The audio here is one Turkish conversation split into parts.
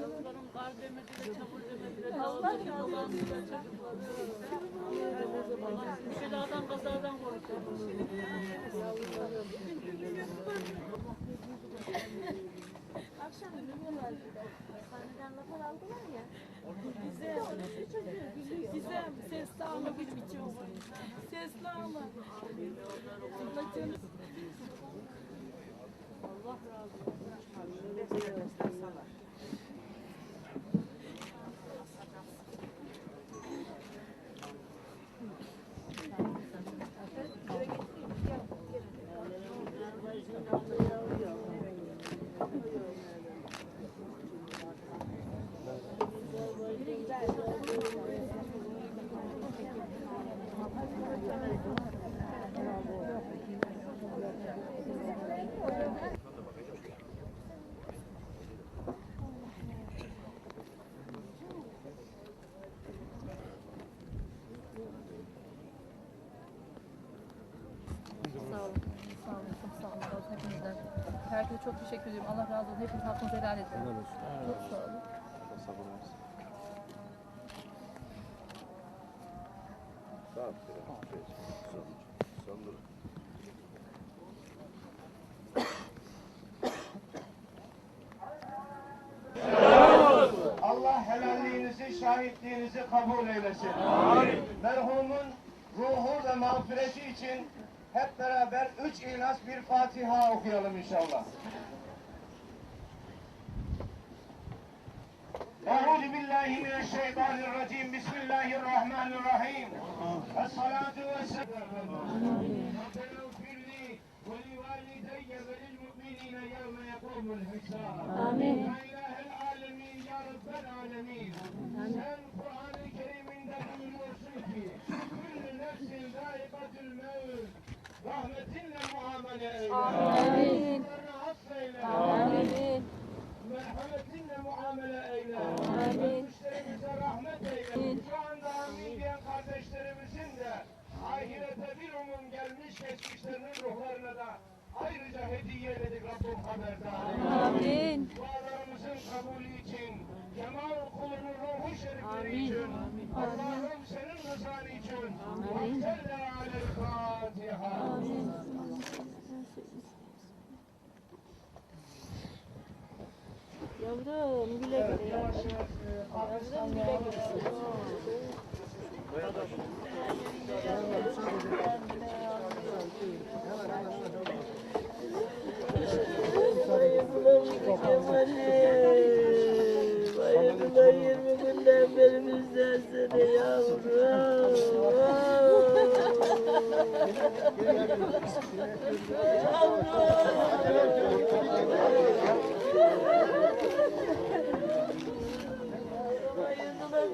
Yazılarım kar demedi de çamur demedi de Allah razı Bir şey dağdan kazadan korkuyor. Akşam gülüyorlar bir de. Sahneden laflar aldılar ya. Gizem sesli ağla bir biçim var. Sesli ağla. Ablacığım. Sağ olun. Sağ olun. Çok sağ olun. Allah olsun hepinizden. Herkese çok teşekkür ediyorum. Allah razı olsun. Hepiniz hakkınızı helal edin. Çok sağ olun. Allah helalliğinizi, şahitliğinizi kabul eylesin. Merhumun ruhu ve mağfireti için hep beraber üç ihlas bir Fatiha okuyalım inşallah. أعوذ بالله من الشيطان الرجيم بسم الله الرحمن الرحيم الصلاة والسلام ربنا اغفر لي ولوالدي وللمؤمنين يوم يقوم الحساب آمين يا إله العالمين يا رب العالمين hediye ededik Rabbim haberdar. Amin. Dualarımızın kabulü için, Kemal kulunun ruhu şerifleri için, Allah'ım senin rızan için, alel Fatiha. Yavrum güle güle. Yavaş yavaş, e, Pakistan Bayıldılar 20 günden beri bizden seni yavrum. Bayıldılar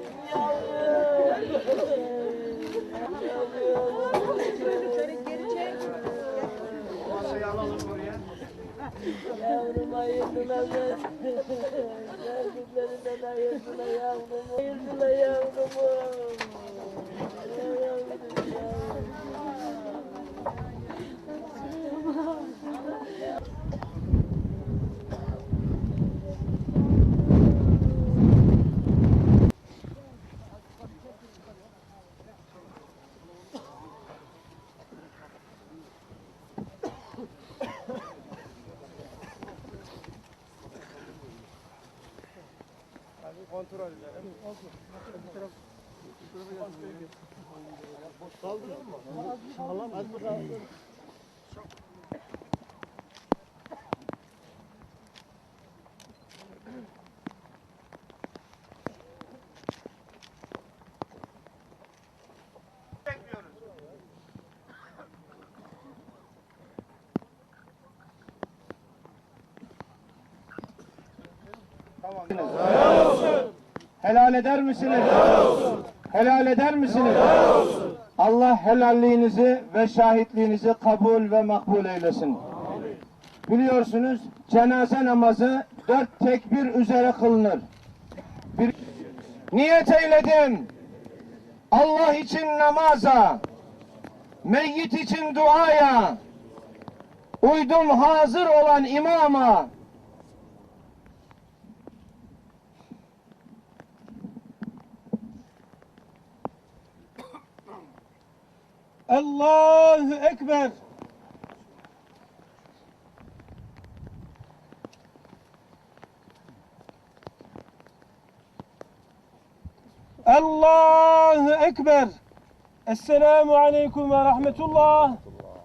Masayı alalım. Yavrum ayırdılar beni. Verdiklerinden ayırdılar yavrum. Yavrumu. Yavrum, Hadi kontrol edelim. Kaldırır mı? Sağlam. Az mı kaldı? Bekliyoruz. Helal eder misiniz? Helal eder misiniz? Allah helalliğinizi ve şahitliğinizi kabul ve makbul eylesin. Biliyorsunuz cenaze namazı dört tekbir üzere kılınır. Bir... Niyet eyledim. Allah için namaza, meyyit için duaya, uydum hazır olan imama, Allahu Ekber. Allahu Ekber. Esselamu Aleyküm ve Rahmetullah.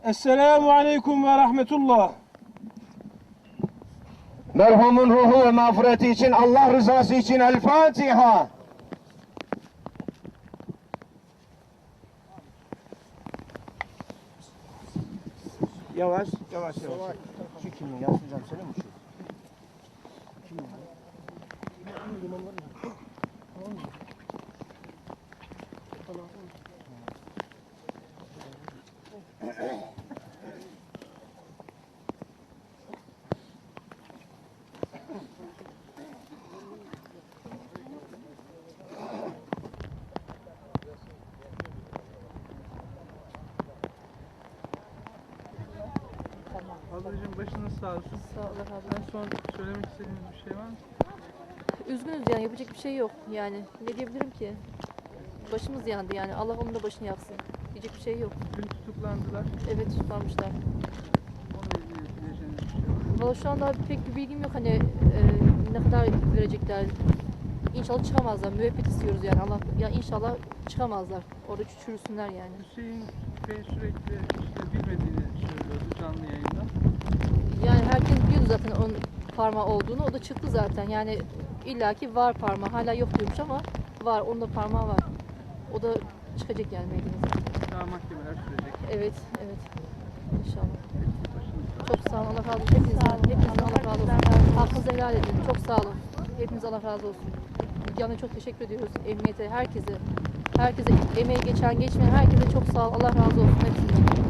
Esselamu Aleyküm ve Rahmetullah. Merhumun ruhu ve mağfireti için Allah rızası için El Fatiha. Yavaş, yavaş, yavaş. Şu kimin ya? Hocam senin mi şu? Ablacığım başınız sağ olsun. Sağ ol olsun. En son söylemek istediğiniz bir şey var mı? Üzgünüz yani yapacak bir şey yok yani. Ne diyebilirim ki? Başımız yandı yani. Allah onun da başını yaksın. Diyecek bir şey yok. Dün tutuklandılar. Evet tutuklanmışlar. Onunla ilgili diyeceğiniz bir şey var mı? Valla şu anda pek bir bilgim yok hani e, ne kadar verecekler. İnşallah çıkamazlar. Müebbet istiyoruz yani. Allah ya inşallah çıkamazlar. Orada çürüsünler yani. Hüseyin Bey sürekli işte bilmediğini söylüyordu zaten onun parmağı olduğunu. O da çıktı zaten. Yani illaki var parmağı. Hala yok diyormuş ama var. Onun da parmağı var. O da çıkacak yani meydana. Daha mahkemeler sürecek. Evet, evet. İnşallah. Çok sağ olun. Allah razı olsun. Hepinizden, hepinizden Allah razı olsun. Hakkınızı helal edin. Çok sağ olun. Hepiniz Allah razı olsun. Müge çok teşekkür ediyoruz. Emniyete, herkese. Herkese, emeği geçen, geçmeyen herkese çok sağ ol. Allah razı olsun hepsinden.